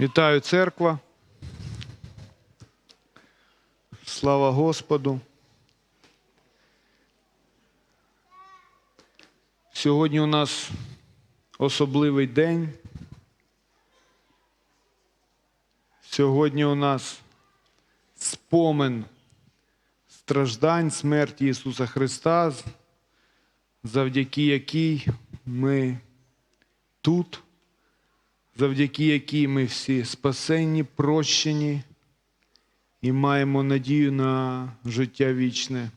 Вітаю церква. Слава Господу. Сьогодні у нас особливий день. Сьогодні у нас спомин страждань смерті Ісуса Христа, завдяки якій ми тут завдяки якій ми всі спасенні, прощені і маємо надію на життя вічне.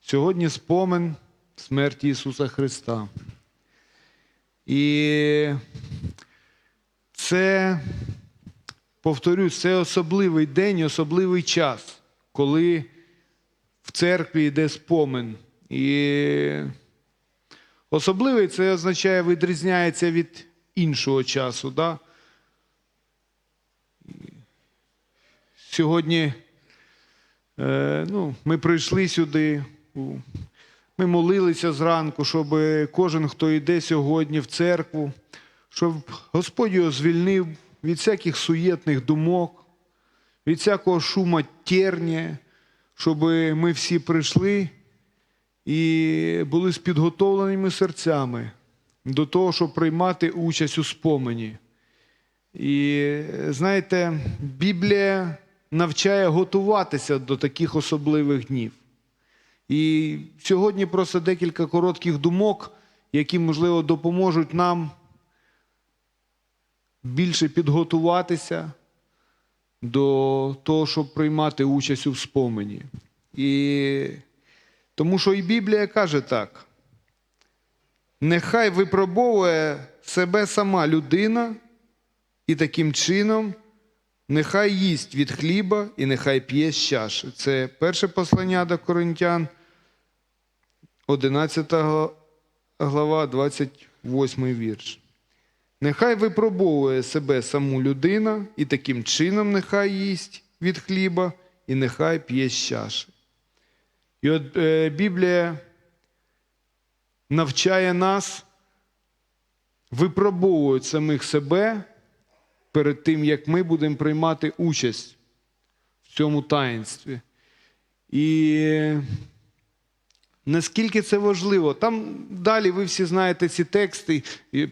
Сьогодні спомин смерті Ісуса Христа. І це, повторюсь, це особливий день, особливий час, коли в церкві йде спомин. І особливий це означає, відрізняється від іншого часу. Да? Сьогодні е, ну, ми прийшли сюди, ми молилися зранку, щоб кожен, хто йде сьогодні в церкву, щоб Господь його звільнив від всяких суєтних думок, від всякого шума терні, щоб ми всі прийшли і були з підготовленими серцями до того, щоб приймати участь у спомені. І знаєте, Біблія навчає готуватися до таких особливих днів. І сьогодні просто декілька коротких думок, які, можливо, допоможуть нам більше підготуватися до того, щоб приймати участь у спомені. І тому що і Біблія каже так. Нехай випробовує себе сама людина, і таким чином нехай їсть від хліба і нехай п'є з чаші. Це перше послання до Коринтян, 11 глава, 28 вірш. Нехай випробовує себе саму людина, і таким чином нехай їсть від хліба і нехай п'є з чаші. І от е, Біблія навчає нас випробовувати самих себе перед тим, як ми будемо приймати участь в цьому таїнстві. І наскільки це важливо, там далі ви всі знаєте ці тексти,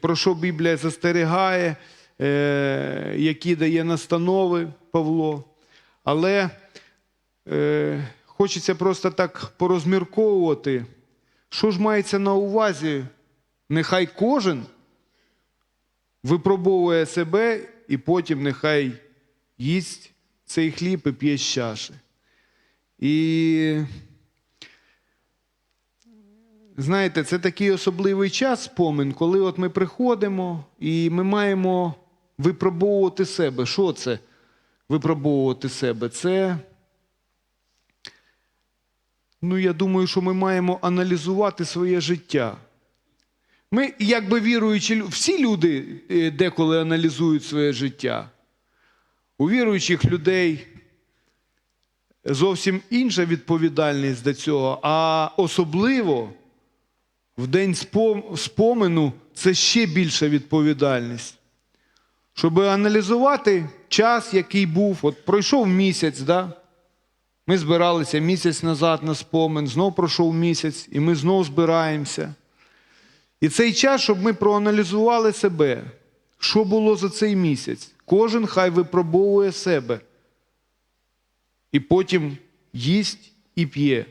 про що Біблія застерігає, е, які дає настанови Павло. Але е, хочеться просто так порозмірковувати. Що ж мається на увазі? Нехай кожен випробовує себе і потім нехай їсть цей хліб і п'є з чаші. І знаєте, це такий особливий час спомин, коли от ми приходимо і ми маємо випробовувати себе. Що це? Випробовувати себе? Це Ну, я думаю, що ми маємо аналізувати своє життя. Ми, якби віруючі, всі люди е, деколи аналізують своє життя. У віруючих людей зовсім інша відповідальність до цього, а особливо в день спом- спомену це ще більша відповідальність. Щоб аналізувати час, який був, от пройшов місяць, да? Ми збиралися місяць назад на спомин, знов пройшов місяць, і ми знов збираємося. І цей час, щоб ми проаналізували себе, що було за цей місяць. Кожен хай випробовує себе. І потім їсть і п'є.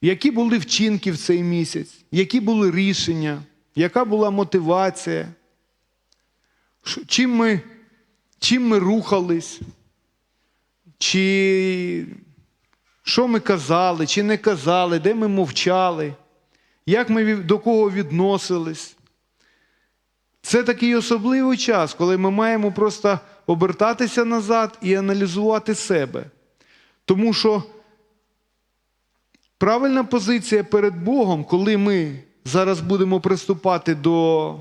Які були вчинки в цей місяць, які були рішення, яка була мотивація, чим ми, чим ми рухались, чи що ми казали, чи не казали, де ми мовчали, як ми до кого відносились. Це такий особливий час, коли ми маємо просто обертатися назад і аналізувати себе. Тому що правильна позиція перед Богом, коли ми зараз будемо приступати до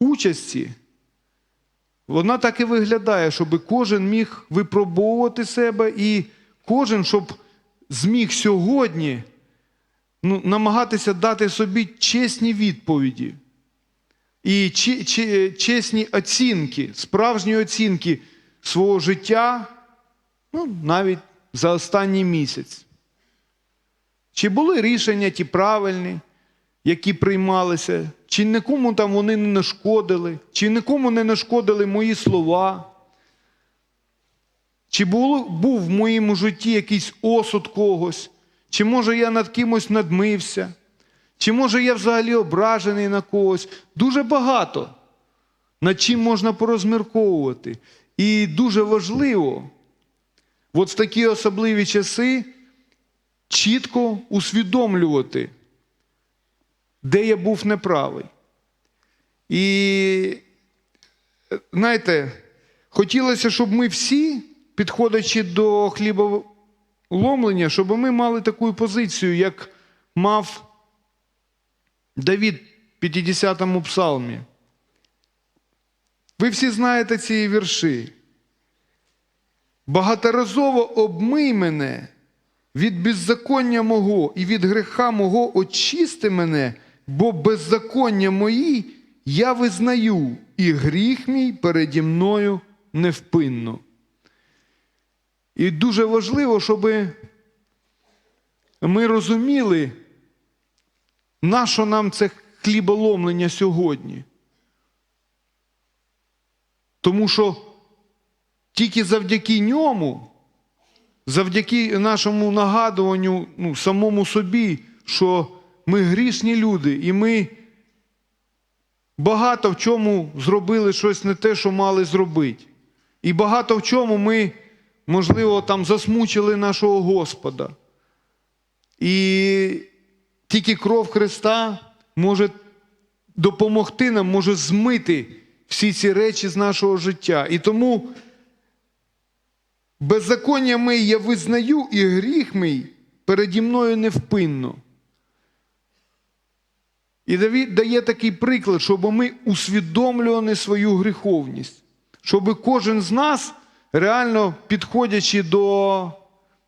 участі, вона так і виглядає, щоб кожен міг випробовувати себе і кожен, щоб зміг сьогодні ну, намагатися дати собі чесні відповіді. і чи- чесні оцінки, справжні оцінки свого життя, ну, навіть за останній місяць. Чи були рішення ті правильні, які приймалися, чи нікому там вони не нашкодили, чи нікому не нашкодили мої слова, чи було, був в моєму житті якийсь осуд когось, чи може я над кимось надмився, чи може я взагалі ображений на когось. Дуже багато над чим можна порозмірковувати. І дуже важливо, от в такі особливі часи чітко усвідомлювати, де я був неправий. І, знаєте, хотілося, щоб ми всі, підходячи до хліболомлення, щоб ми мали таку позицію, як мав Давід в 50-му псалмі. Ви всі знаєте ці вірші. Багаторазово обмий мене від беззаконня мого і від греха мого очисти мене, бо беззаконня мої я визнаю, і гріх мій переді мною невпинно. І дуже важливо, щоб ми розуміли, на що нам це хліболомлення сьогодні. Тому що тільки завдяки ньому, завдяки нашому нагадуванню ну, самому собі, що ми грішні люди, і ми багато в чому зробили щось не те, що мали зробити. І багато в чому ми, можливо, там засмучили нашого Господа. І тільки кров Христа може допомогти нам, може змити всі ці речі з нашого життя. І тому беззаконня мій я визнаю, і гріх мій переді мною невпинно. І Давід дає такий приклад, щоб ми усвідомлювали свою гріховність, щоб кожен з нас, реально підходячи до,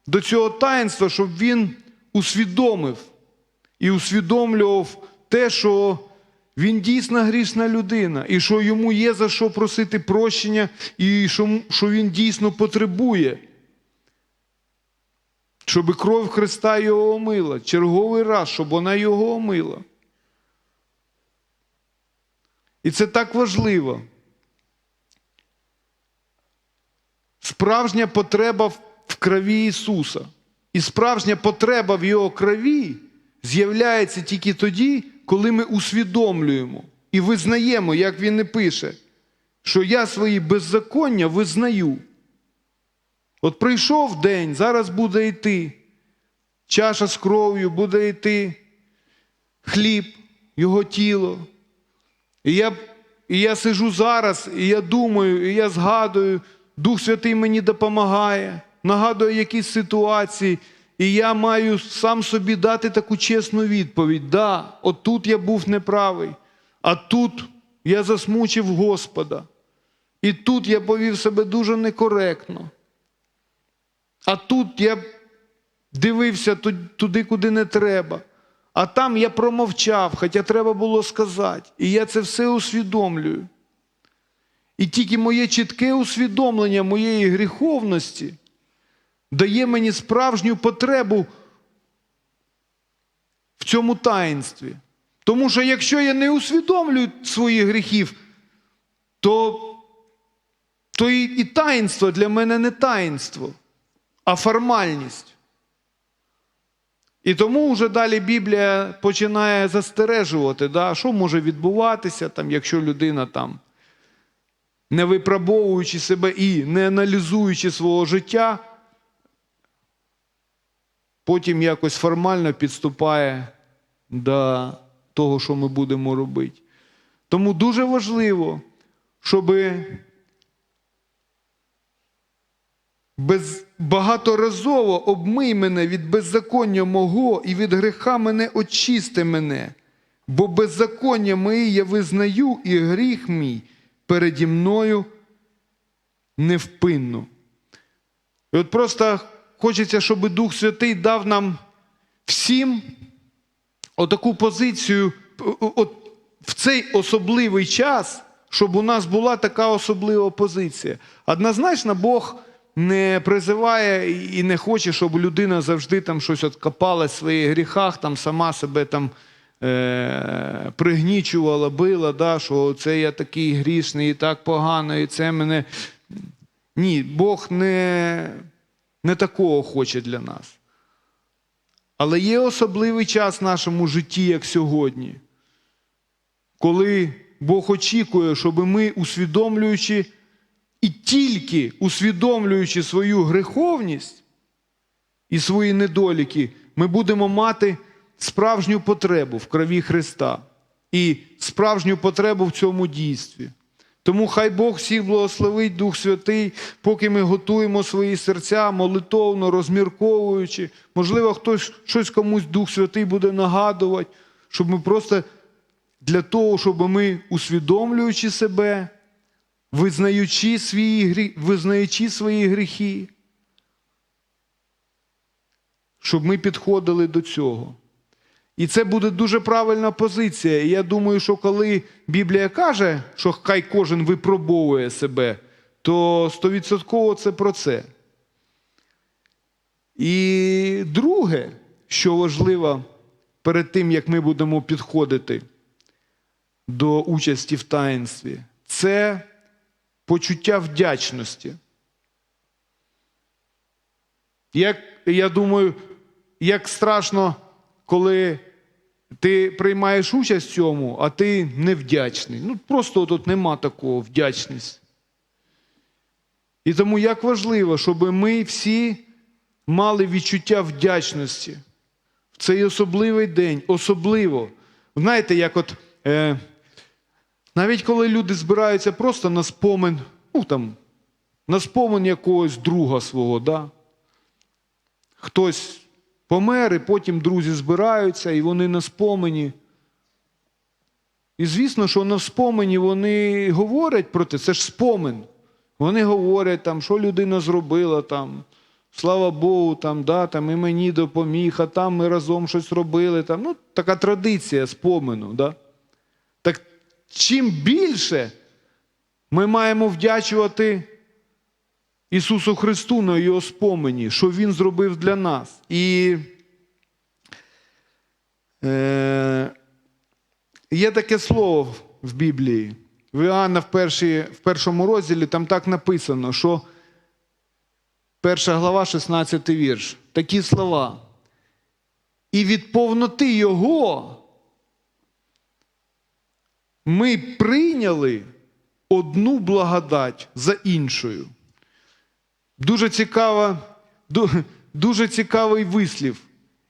до цього таїнства, щоб він усвідомив і усвідомлював те, що він дійсно грішна людина, і що йому є за що просити прощення, і що, що він дійсно потребує. Щоб кров Христа його омила, черговий раз, щоб вона його омила. І це так важливо. Справжня потреба в крові Ісуса. І справжня потреба в Його крові з'являється тільки тоді, коли ми усвідомлюємо і визнаємо, як він і пише, що я свої беззаконня визнаю. От прийшов день, зараз буде йти. Чаша з кров'ю буде йти, хліб, його тіло. І я, і я сижу зараз, і я думаю, і я згадую, Дух Святий мені допомагає, нагадує якісь ситуації, і я маю сам собі дати таку чесну відповідь. Да, отут я був неправий, а тут я засмучив Господа. І тут я повів себе дуже некоректно. А тут я дивився туди, куди не треба. А там я промовчав, хоча треба було сказати. І я це все усвідомлюю. І тільки моє чітке усвідомлення моєї гріховності дає мені справжню потребу в цьому таїнстві. Тому що якщо я не усвідомлюю своїх гріхів, то, то і, і таїнство для мене не таїнство, а формальність. І тому вже далі Біблія починає застережувати, да, що може відбуватися, там, якщо людина там, не випробовуючи себе і не аналізуючи свого життя, потім якось формально підступає до того, що ми будемо робити. Тому дуже важливо, щоб без, багаторазово обмий мене від беззаконня мого і від греха мене очисти мене, бо беззаконня мої я визнаю, і гріх мій переді мною невпинно. І от просто хочеться, щоб Дух Святий дав нам всім отаку позицію, от в цей особливий час, щоб у нас була така особлива позиція. Однозначно, Бог не призиває і не хоче, щоб людина завжди там щось от в своїх гріхах, там сама себе там е- пригнічувала, била, да, що це я такий грішний і так погано, і це мене. Ні, Бог не, не такого хоче для нас. Але є особливий час в нашому житті, як сьогодні, коли Бог очікує, щоб ми, усвідомлюючи і тільки усвідомлюючи свою греховність і свої недоліки, ми будемо мати справжню потребу в крові Христа і справжню потребу в цьому дійстві. Тому хай Бог всіх благословить Дух Святий, поки ми готуємо свої серця молитовно, розмірковуючи. Можливо, хтось щось комусь Дух Святий буде нагадувати, щоб ми просто для того, щоб ми, усвідомлюючи себе, визнаючи свої, визнаючи свої гріхи, щоб ми підходили до цього. І це буде дуже правильна позиція. І я думаю, що коли Біблія каже, що хай кожен випробовує себе, то стовідсотково це про це. І друге, що важливо перед тим, як ми будемо підходити до участі в таїнстві, це почуття вдячності. Як, я думаю, як страшно, коли ти приймаєш участь в цьому, а ти невдячний. Ну, просто тут нема такого вдячність. І тому як важливо, щоб ми всі мали відчуття вдячності в цей особливий день, особливо. Знаєте, як от е, навіть коли люди збираються просто на спомин, ну там, на спомин якогось друга свого, да? хтось помер, і потім друзі збираються, і вони на спомені. І звісно, що на спомені вони говорять про те, це ж спомин. Вони говорять, там, що людина зробила, там, слава Богу, там, да, там, і мені допоміг, а там ми разом щось робили. Там. Ну, така традиція спомину. Да? Так чим більше ми маємо вдячувати Ісусу Христу на Його спомені, що Він зробив для нас. І е, є таке слово в Біблії. В Іоанна в, першій, в першому розділі там так написано, що перша глава, 16 вірш. Такі слова. І від повноти Його ми прийняли одну благодать за іншою. Дуже цікава, дуже цікавий вислів.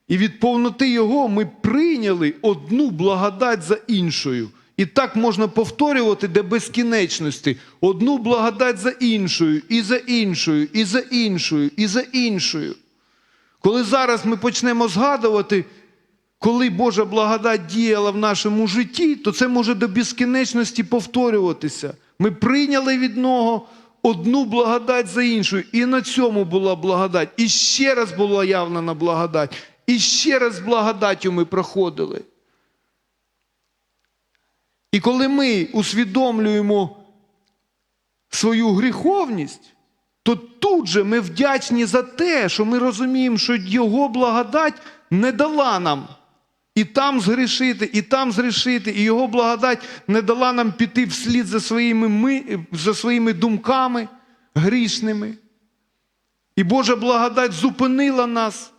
І від повноти Його ми прийняли одну благодать за іншою. І так можна повторювати до безкінечності. Одну благодать за іншою, і за іншою, і за іншою, і за іншою. Коли зараз ми почнемо згадувати, коли Божа благодать діяла в нашому житті, то це може до безкінечності повторюватися. Ми прийняли від Нього одну благодать за іншою, і на цьому була благодать. І ще раз була явлена благодать, і ще раз благодаттю ми проходили. І коли ми усвідомлюємо свою гріховність, то тут же ми вдячні за те, що ми розуміємо, що Його благодать не дала нам і там згрішити, і там згрішити, і Його благодать не дала нам піти вслід за своїми, ми, за своїми думками грішними. І Божа благодать зупинила нас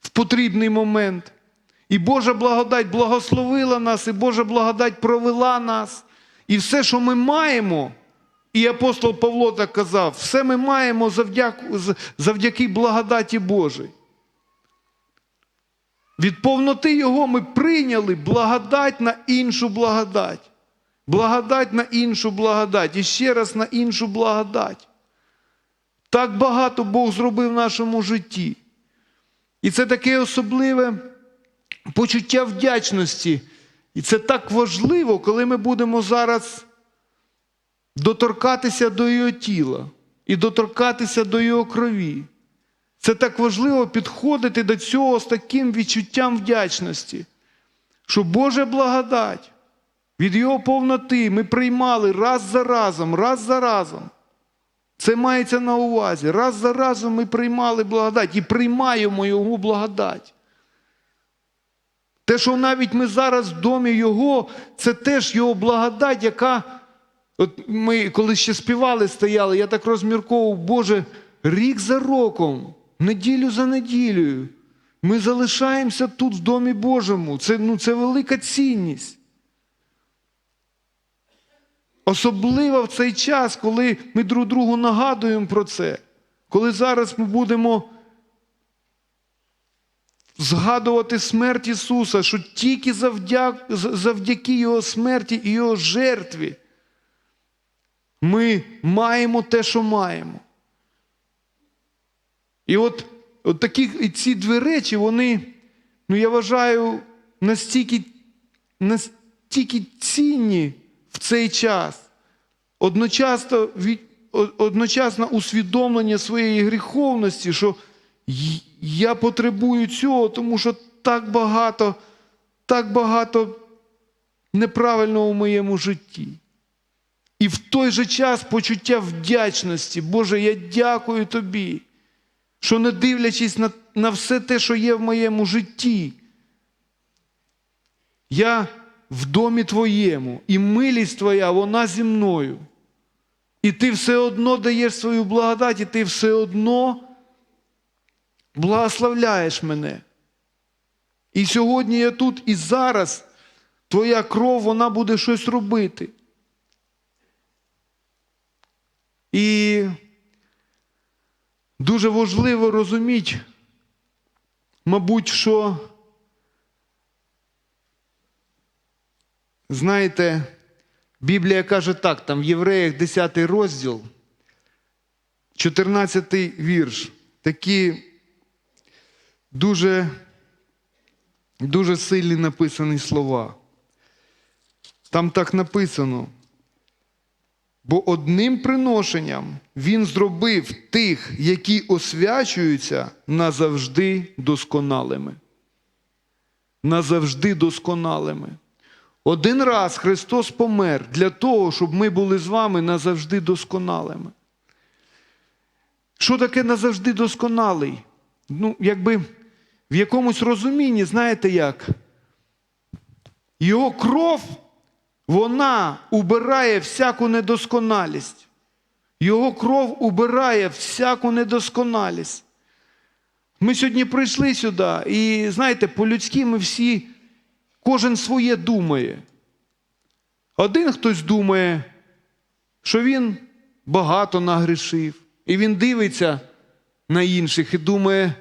в потрібний момент. І Божа благодать благословила нас, і Божа благодать провела нас. І все, що ми маємо, і апостол Павло так казав, все ми маємо завдяки благодаті Божій. Від повноти Його ми прийняли благодать на іншу благодать. Благодать на іншу благодать. І ще раз на іншу благодать. Так багато Бог зробив в нашому житті. І це таке особливе почуття вдячності. І це так важливо, коли ми будемо зараз доторкатися до його тіла і доторкатися до його крові. Це так важливо підходити до цього з таким відчуттям вдячності. що Божа благодать від Його повноти ми приймали раз за разом, раз за разом. Це мається на увазі. Раз за разом ми приймали благодать і приймаємо Його благодать. Те, що навіть ми зараз в домі Його, це теж Його благодать, яка. От ми, коли ще співали, стояли, я так розмірковував, Боже, рік за роком, неділю за неділею. Ми залишаємося тут, в Домі Божому. Це, ну, це велика цінність. Особливо в цей час, коли ми друг другу нагадуємо про це, коли зараз ми будемо згадувати смерть Ісуса, що тільки завдяк, завдяки Його смерті і Його жертві ми маємо те, що маємо. І от, от такі ці дві речі, вони, ну я вважаю, настільки, настільки цінні в цей час. Одночасно, від, одночасно усвідомлення своєї гріховності, що я потребую цього, тому що так багато, так багато неправильного в моєму житті. І в той же час почуття вдячності. Боже, я дякую тобі, що не дивлячись на, на все те, що є в моєму житті, я в домі твоєму, і милість твоя, вона зі мною. І ти все одно даєш свою благодать, і ти все одно благословляєш мене. І сьогодні я тут, і зараз твоя кров, вона буде щось робити. І дуже важливо розуміти, мабуть, що, знаєте, Біблія каже так, там в Євреях 10 розділ, 14 вірш, такі дуже, дуже сильні написані слова. Там так написано. Бо одним приношенням він зробив тих, які освячуються, назавжди досконалими. Назавжди досконалими. Один раз Христос помер для того, щоб ми були з вами назавжди досконалими. Що таке назавжди досконалий? Ну, якби в якомусь розумінні, знаєте як? Його кров вона убирає всяку недосконалість. Його кров убирає всяку недосконалість. Ми сьогодні прийшли сюди, і знаєте, по-людськи ми всі, кожен своє думає. Один хтось думає, що він багато нагрішив, і він дивиться на інших і думає,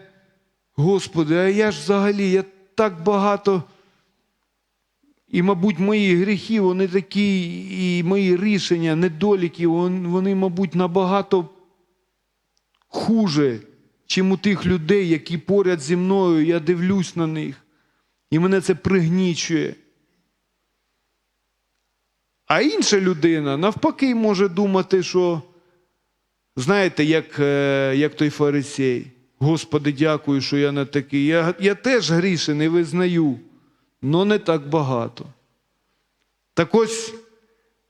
Господи, а я ж взагалі, я так багато. І, мабуть, мої гріхи, вони такі, і мої рішення, недоліки, вони, мабуть, набагато хуже, чим у тих людей, які поряд зі мною, я дивлюсь на них. І мене це пригнічує. А інша людина, навпаки, може думати, що, знаєте, як, е, як той фарисей. Господи, дякую, що я не такий. Я, я теж грішений, визнаю але не так багато. Так ось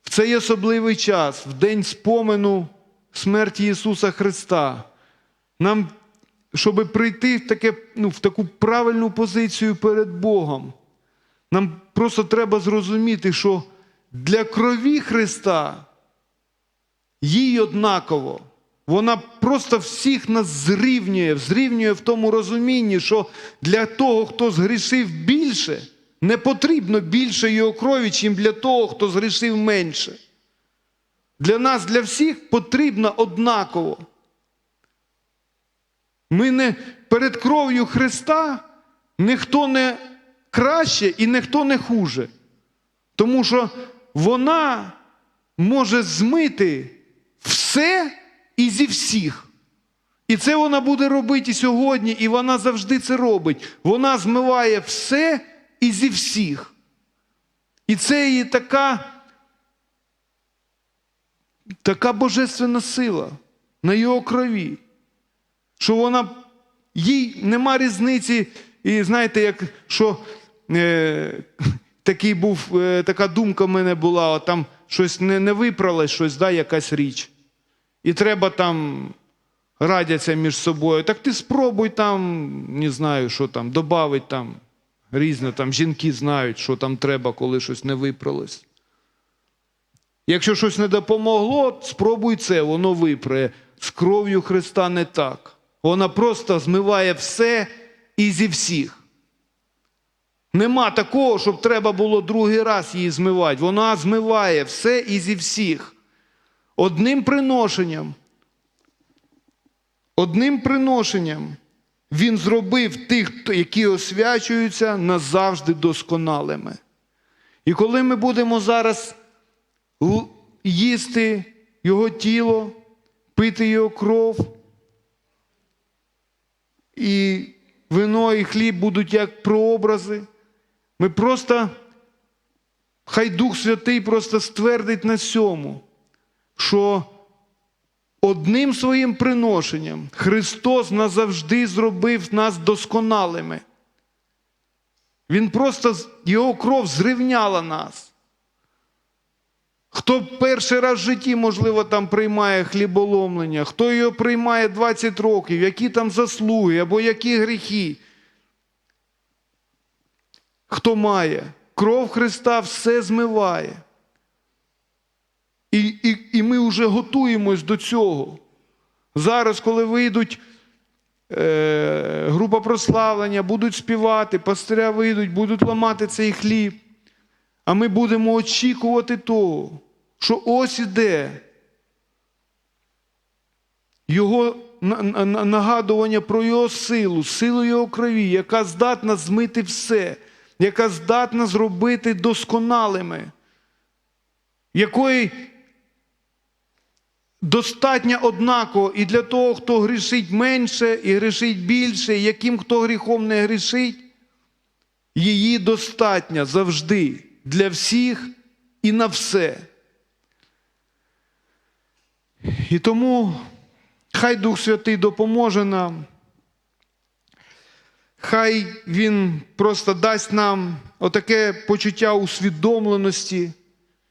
в цей особливий час, в день спомену смерті Ісуса Христа, нам, щоб прийти в, таке, ну, в таку правильну позицію перед Богом, нам просто треба зрозуміти, що для крові Христа їй однаково. Вона просто всіх нас зрівнює, зрівнює в тому розумінні, що для того, хто згрішив більше, не потрібно більше його крові, чим для того, хто згрішив менше. Для нас, для всіх потрібно однаково. Ми не перед кров'ю Христа ніхто не краще і ніхто не хуже. Тому що вона може змити все і зі всіх. І це вона буде робити сьогодні, і вона завжди це робить. Вона змиває все і зі всіх. І це її така, така божественна сила на його крові, що вона їй нема різниці, і знаєте, як що е, такий був, е, така думка в мене була, от там щось не, не випралось, щось, да, якась річ. І треба там радяться між собою. Так ти спробуй там, не знаю, що там, додавить там різне, там жінки знають, що там треба, коли щось не випралось. Якщо щось не допомогло, спробуй це, воно випре. З кров'ю Христа не так. Вона просто змиває все і зі всіх. Нема такого, щоб треба було другий раз її змивати. Вона змиває все і зі всіх. Одним приношенням. Одним приношенням він зробив тих, які освячуються, назавжди досконалими. І коли ми будемо зараз їсти його тіло, пити його кров, і вино, і хліб будуть як прообрази, ми просто, хай Дух Святий просто ствердить на сьому, що одним своїм приношенням Христос назавжди зробив нас досконалими. Він просто його кров зрівняла нас. Хто перший раз в житті, можливо, там приймає хліболомлення, хто його приймає 20 років, які там заслуги або які гріхи. Хто має? Кров Христа все змиває. І, і, і ми вже готуємось до цього. Зараз, коли вийдуть е, група прославлення, будуть співати, пастиря вийдуть, будуть ламати цей хліб. А ми будемо очікувати того, що ось іде його на- на- на- нагадування про його силу, силу його крові, яка здатна змити все, яка здатна зробити досконалими, якої достатньо однаково і для того, хто грішить менше і грішить більше, яким хто гріхом не грішить, її достатньо завжди для всіх і на все. І тому хай Дух Святий допоможе нам. Хай Він просто дасть нам отаке почуття усвідомленості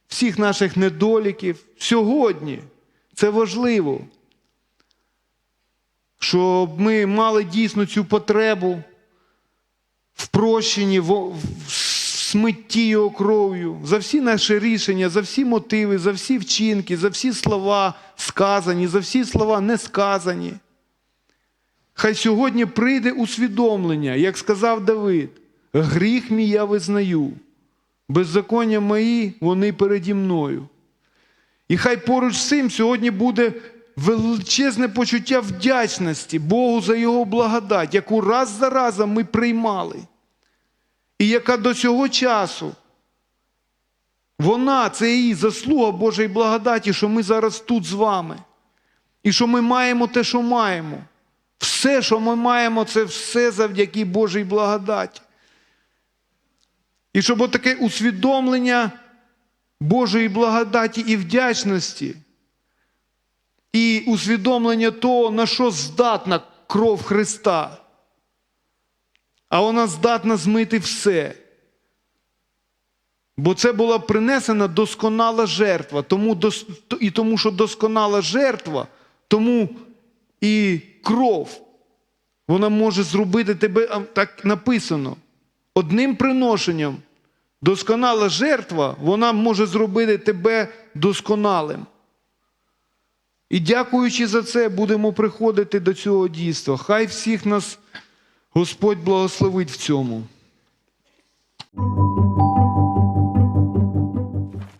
всіх наших недоліків сьогодні. Це важливо, щоб ми мали дійсно цю потребу в прощенні, в, смитті його кров'ю, за всі наші рішення, за всі мотиви, за всі вчинки, за всі слова сказані, за всі слова не сказані. Хай сьогодні прийде усвідомлення, як сказав Давид, гріх мій я визнаю, беззаконня мої вони переді мною. І хай поруч з цим сьогодні буде величезне почуття вдячності Богу за Його благодать, яку раз за разом ми приймали. І яка до цього часу, вона, це її заслуга Божої благодаті, що ми зараз тут з вами. І що ми маємо те, що маємо. Все, що ми маємо, це все завдяки Божій благодаті. І щоб отаке усвідомлення Божої благодаті і вдячності, і усвідомлення того, на що здатна кров Христа. А вона здатна змити все. Бо це була принесена досконала жертва. Тому, і тому, що досконала жертва, тому і кров, вона може зробити тебе, так написано, одним приношенням. Досконала жертва, вона може зробити тебе досконалим. І дякуючи за це, будемо приходити до цього дійства. Хай всіх нас Господь благословить в цьому.